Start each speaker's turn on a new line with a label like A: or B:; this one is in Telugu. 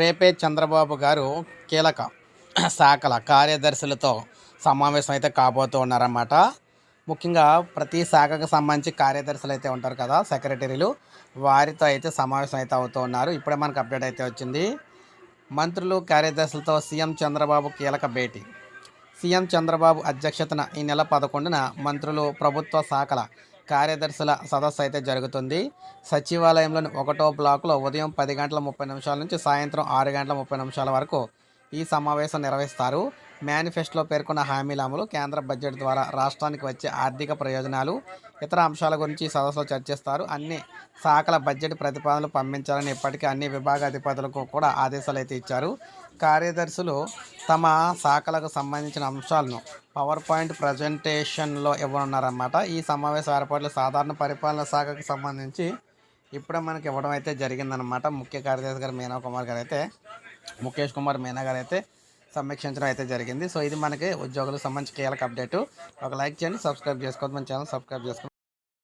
A: రేపే చంద్రబాబు గారు కీలక శాఖల కార్యదర్శులతో సమావేశం అయితే కాబోతూ ఉన్నారన్నమాట. ముఖ్యంగా ప్రతి శాఖకు సంబంధించి కార్యదర్శులు అయితే ఉంటారు కదా సెక్రటరీలు. వారితో అయితే సమావేశం అయితే అవుతూ ఉన్నారు. ఇప్పుడే మనకు అప్డేట్ అయితే వచ్చింది. మంత్రులు కార్యదర్శులతో సీఎం చంద్రబాబు కీలక భేటీ. సీఎం చంద్రబాబు అధ్యక్షతన ఈ నెల పదకొండున మంత్రులు ప్రభుత్వ శాఖల కార్యదర్శుల సదస్సు అయితే జరుగుతుంది. సచివాలయంలోని ఒకటో బ్లాకులో ఉదయం పది గంటల ముప్పై నిమిషాల నుంచి సాయంత్రం ఆరు గంటల ముప్పై నిమిషాల వరకు ఈ సమావేశం నిర్వహిస్తారు. మేనిఫెస్టోలో పేర్కొన్న హామీల అమలు కేంద్ర బడ్జెట్ ద్వారా రాష్ట్రానికి వచ్చే ఆర్థిక ప్రయోజనాలు ఇతర అంశాల గురించి ఈ సదస్సులో చర్చిస్తారు. అన్ని శాఖల బడ్జెట్ ప్రతిపాదనలు పంపించాలని ఇప్పటికే అన్ని విభాగాధిపతులకు కూడా ఆదేశాలు అయితే ఇచ్చారు. కార్యదర్శులు తమ శాఖలకు సంబంధించిన అంశాలను పవర్ పాయింట్ ప్రజెంటేషన్లో ఇవ్వనున్నారన్నమాట. ఈ సమావేశ ఏర్పాట్లు సాధారణ పరిపాలన శాఖకు సంబంధించి ఇప్పుడే మనకి ఇవ్వడం అయితే జరిగిందనమాట ముఖ్య కార్యదర్శి గారు మీనా కుమార్ గారు అయితే ముఖేష్ కుమార్ మీనా గారు అయితే సమీక్షించడం అయితే జరిగింది. సో ఇది మనకి ఉద్యోగులకు సంబంధించి కీలక అప్డేట్. ఒక లైక్ చేయండి సబ్స్క్రైబ్ చేసుకోవద్దు. మన ఛానల్ సబ్స్క్రైబ్ చేసుకోండి.